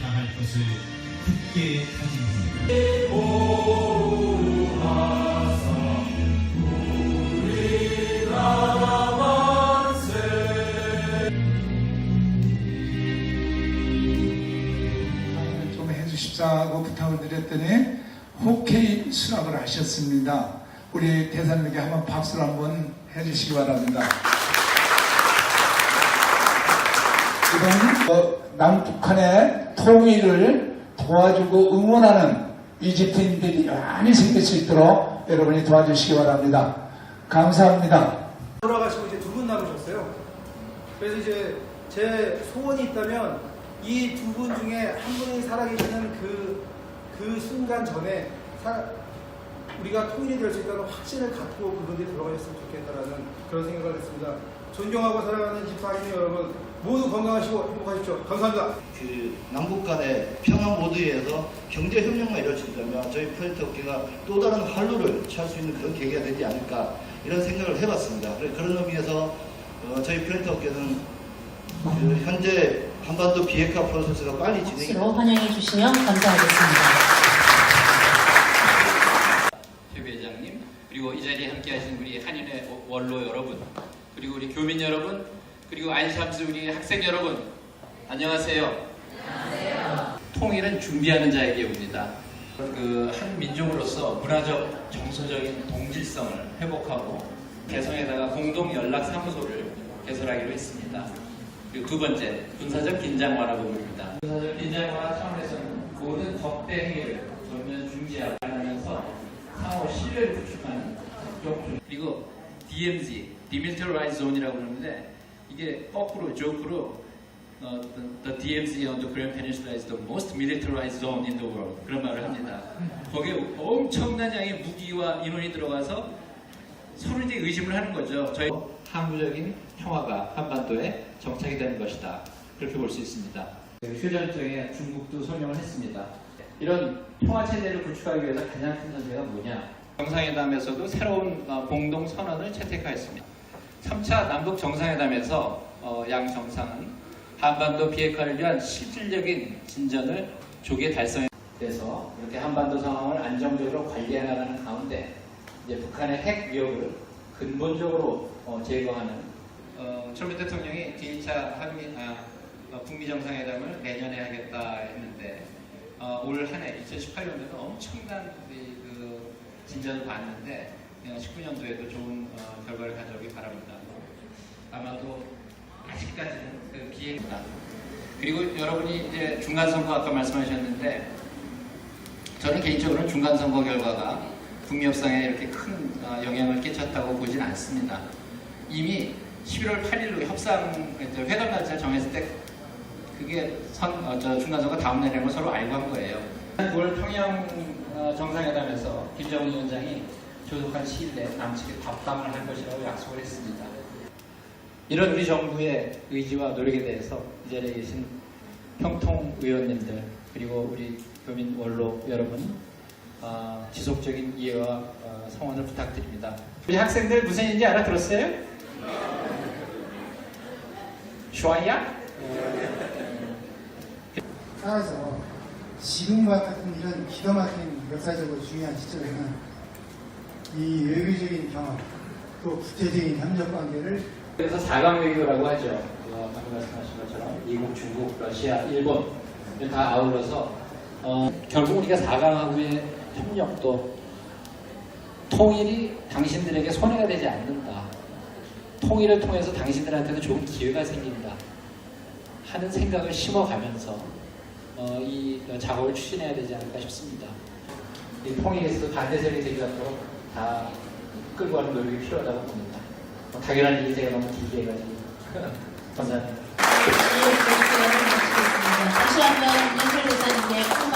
다할 것을 굳게 다짐합니다. 부탁을 드렸더니 호케이 수락을 하셨습니다. 우리 대사님에게 한번 박수를 한번 해주시기 바랍니다. 이번 어, 남북한의 통일을 도와주고 응원하는 이집트인들이 많이 생길 수 있도록 여러분이 도와주시기 바랍니다. 감사합니다. 돌아가시고 이제 두 분 남으셨어요. 그래서 이제 제 소원이 있다면 이 두 분 중에 한 분이 살아계시는 그, 그 순간 전에 사- 우리가 통일이 될 수 있다는 확신을 갖고 그분들이 돌아가셨으면 좋겠다라는 그런 생각을 했습니다. 존경하고 사랑하는 집사님 여러분 모두 건강하시고 행복하십시오. 감사합니다. 그 남북 간의 평화 모드에서 경제 협력만 이루어진다면 저희 프로젝트 업계가 또 다른 활로를 취할 수 있는 그런 계기가 되지 않을까 이런 생각을 해봤습니다. 그런 의미에서 어, 저희 프로젝트 업계는 그 현재 한반도 비핵화 프로세스가 빨리 진행이 환영해 주시면 감사하겠습니다. 협회장님 그리고 이 자리에 함께하신 우리 한인의 원로 여러분 그리고 우리 교민 여러분 그리고 안샴스 우리 학생 여러분 안녕하세요. 통일은 준비하는 자에게 옵니다. 그 한 민족으로서 문화적 정서적인 동질성을 회복하고 개성에다가 공동 연락 사무소를 개설하기로 했습니다. 그리고 두 번째 군사적 긴장 완화 부분입니다. 군사적 긴장 완화 차원에서는 모든 적대 행위를 전면 중지하고 하면서 상호 신뢰를 구축하는 그리고 DMZ, Demilitarized Zone이라고 그러는데 이게 거꾸로 조크로 어, the, the DMZ on the Korean Peninsula is the most militarized zone in the world 그런 말을 합니다. 거기에 엄청난 양의 무기와 인원이 들어가서 서로 이제 의심을 하는 거죠. 저희 항구적인 평화가 한반도에 정착이 되는 것이다. 그렇게 볼 수 있습니다. 휴전증에 중국도 서명을 했습니다. 이런 평화 체제를 구축하기 위해서 가장 큰 전제가 뭐냐? 정상회담에서도 새로운 어, 공동 선언을 채택하였습니다. 3차 남북 정상회담에서 어, 양 정상은 한반도 비핵화를 위한 실질적인 진전을 조기에 달성해서 이렇게 한반도 상황을 안정적으로 관리해 나가는 가운데 이제 북한의 핵 위협을 근본적으로 어, 제거하는 어, 트럼프 대통령이 제2차 한미 아, 어, 북미 정상회담을 내년에 하겠다 했는데 어, 올 한해 2018년도는 엄청난 진전을 봤는데 19년도에도 좋은 어, 결과를 가져오기 바랍니다. 아마도 아직까지는 그 기회가 그리고 여러분이 이제 중간 선거 아까 말씀하셨는데 저는 개인적으로는 중간 선거 결과가 북미 협상에 이렇게 큰 어, 영향을 끼쳤다고 보진 않습니다. 이미 11월 8일로 협상 회담 날짜 정했을 때 그게 선, 어, 저 중간 선거 다음 날이라는 걸 서로 알고 한 거예요. 9월 평양 어, 정상회담에서 김정은 위원장이 조속한 시일 내에 남측에 답담을 할 것이라고 약속을 했습니다. 이런 우리 정부의 의지와 노력에 대해서 이 자리에 계신 평통 의원님들 그리고 우리 교민 원로 여러분 어, 지속적인 이해와 어, 성원을 부탁드립니다. 우리 학생들 무슨 일인지 알아들었어요? 좋아야? 따라서 지금과 같은 이런 기가 막힌 역사적으로 중요한 시점에는 이 외교적인 경험 또 국제적인 협력 관계를 그래서 4강 외교라고 하죠. 어, 방금 말씀하신 것처럼 미국, 중국, 러시아, 일본 이다 아울러서 어, 결국 우리가 4강하고의 협력도 통일이 당신들에게 손해가 되지 않는다. 통일을 통해서 당신들한테도 좋은 기회가 생긴다. 하는 생각을 심어가면서 어, 이 작업을 추진해야 되지 않을까 싶습니다. 이 통일에서 반대 세력이 되지 않도록 다 끌고 가는 노력이 필요하다고 봅니다. 뭐 당연한 일이 제가 너무 길게 해가지고 감사합니다. 다시 한번 대사님께 큰